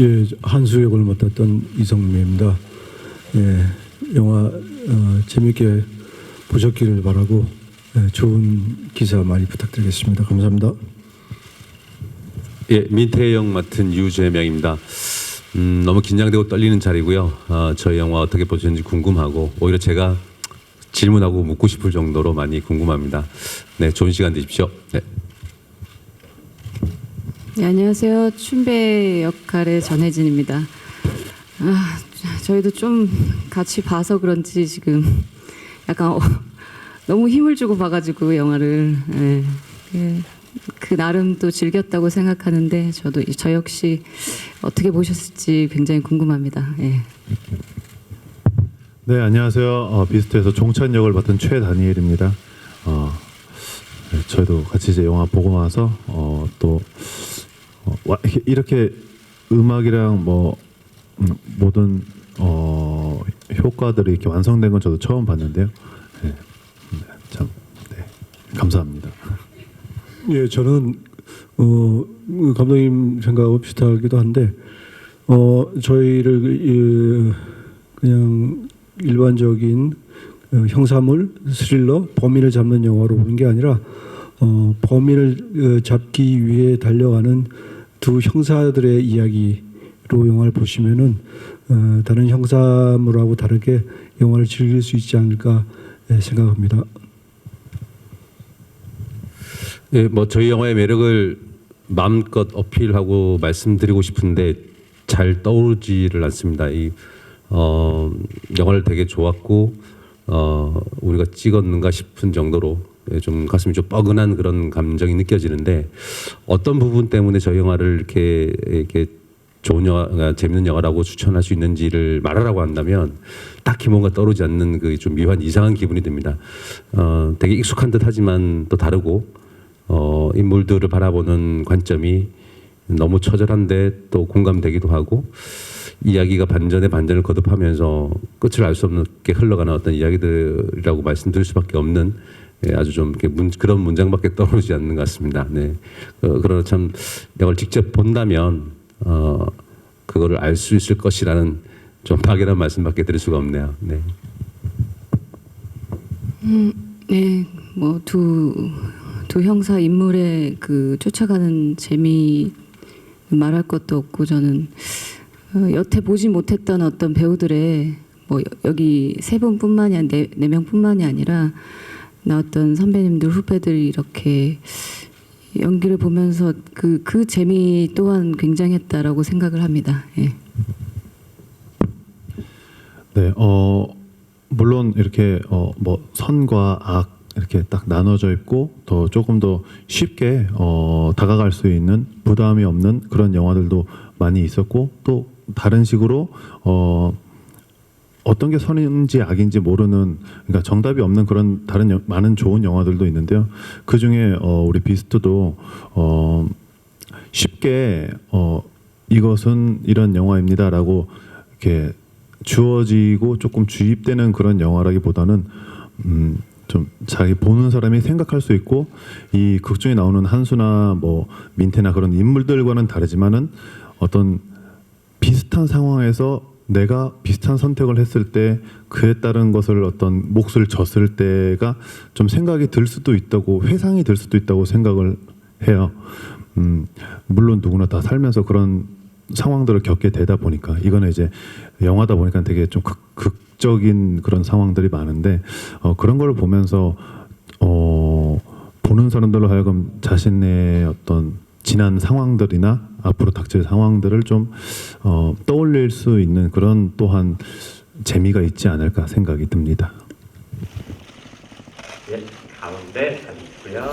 예, 한수 역을 맡았던 이성민입니다. 예, 영화 어, 재밌게 보셨기를 바라고 예, 좋은 기사 많이 부탁드리겠습니다. 감사합니다. 예, 민태영 맡은 유재명입니다. 음, 너무 긴장되고 떨리는 자리고요. 어, 저희 영화 어떻게 보셨는지 궁금하고 오히려 제가 질문하고 묻고 싶을 정도로 많이 궁금합니다. 네, 좋은 시간 되십시오. 네. 네, 안녕하세요. 춘배 역할의 전혜진입니다. 아, 저희도 좀 같이 봐서 그런지 지금 약간 어, 너무 힘을 주고 봐가지고 영화를 예, 예, 그 나름 또 즐겼다고 생각하는데 저도 이- 저 역시 어떻게 보셨을지 굉장히 궁금합니다. 예. 네, 안녕하세요. 어, 비스트에서 종찬 역을 맡은 최다니엘입니다. 어, 네, 저희도 같이 이제 영화 보고 나서 어, 또 어, 와, 이렇게 음악이랑 뭐 음, 모든 어, 효과들이 이렇게 완성된 건 저도 처음 봤는데요. 네, 네, 참, 네, 감사합니다. 예, 저는 어, 그 감독님 생각하고 비슷하기도 한데 어, 저희를 그, 예, 그냥 일반적인 어, 형사물 스릴러 범인을 잡는 영화로 보는 게 아니라 어, 범인을 어, 잡기 위해 달려가는 두 형사들의 이야기로 영화를 보시면은 어, 다른 형사물하고 다르게 영화를 즐길 수 있지 않을까 예, 생각합니다. 예, 뭐 저희 영화의 매력을 마음껏 어필하고 말씀드리고 싶은데 잘 떠오르지를 않습니다. 이 어, 영화를 되게 좋았고 어, 우리가 찍었는가 싶은 정도로 예, 좀 가슴이 좀 뻐근한 그런 감정이 느껴지는데 어떤 부분 때문에 저희 영화를 이렇게 이렇게 좋은 영화, 아, 재밌는 영화라고 추천할 수 있는지를 말하라고 한다면 딱히 뭔가 떠오르지 않는 그 좀 묘한 이상한 기분이 듭니다. 어, 되게 익숙한 듯 하지만 또 다르고 어, 인물들을 바라보는 관점이 너무 처절한데 또 공감되기도 하고 이야기가 반전에 반전을 거듭하면서 끝을 알 수 없게 흘러가는 어떤 이야기들이라고 말씀드릴 수밖에 없는 예, 아주 좀 문, 그런 문장밖에 떠오르지 않는 것 같습니다. 네. 어, 그러나 참 영화를 직접 본다면 어, 그거를 알 수 있을 것이라는 좀 막연한 말씀밖에 드릴 수가 없네요. 네. 네, 뭐 두 두 형사 인물의 그 쫓아가는 재미 말할 것도 없고 저는 어, 여태 보지 못했던 어떤 배우들의 뭐 여- 여기 세 분뿐만이 네, 네 명뿐만이 아니라 나왔던 선배님들 후배들이 이렇게 연기를 보면서 그 그 재미 또한 굉장했다라고 생각을 합니다. 예. 네, 어 물론 이렇게 어 뭐 선과 악 이렇게 딱 나눠져 있고 더 조금 더 쉽게 어 다가갈 수 있는 부담이 없는 그런 영화들도 많이 있었고 또 다른 식으로 어 어떤 게 선인지 악인지 모르는 그러니까 정답이 없는 그런 다른 여- 많은 좋은 영화들도 있는데요. 그 중에 어 우리 비스트도 어 쉽게 어 이것은 이런 영화입니다라고 이렇게 주어지고 조금 주입되는 그런 영화라기보다는 음, 좀 자기 보는 사람이 생각할 수 있고 이 극 중에 나오는 한수나 뭐 민태나 그런 인물들과는 다르지만은 어떤 비슷한 상황에서 내가 비슷한 선택을 했을 때 그에 따른 것을 어떤 몫을 졌을 때가 좀 생각이 들 수도 있다고 회상이 될 수도 있다고 생각을 해요. 음, 물론 누구나 다 살면서 그런 상황들을 겪게 되다 보니까 이거는 이제 영화다 보니까 되게 좀 극, 극적인 그런 상황들이 많은데 어, 그런 걸 보면서 어, 보는 사람들로 하여금 자신의 어떤 지난 상황들이나 앞으로 닥칠 상황들을 좀 어, 떠올릴 수 있는 그런 또한 재미가 있지 않을까 생각이 듭니다. 예, 가운데 있고요.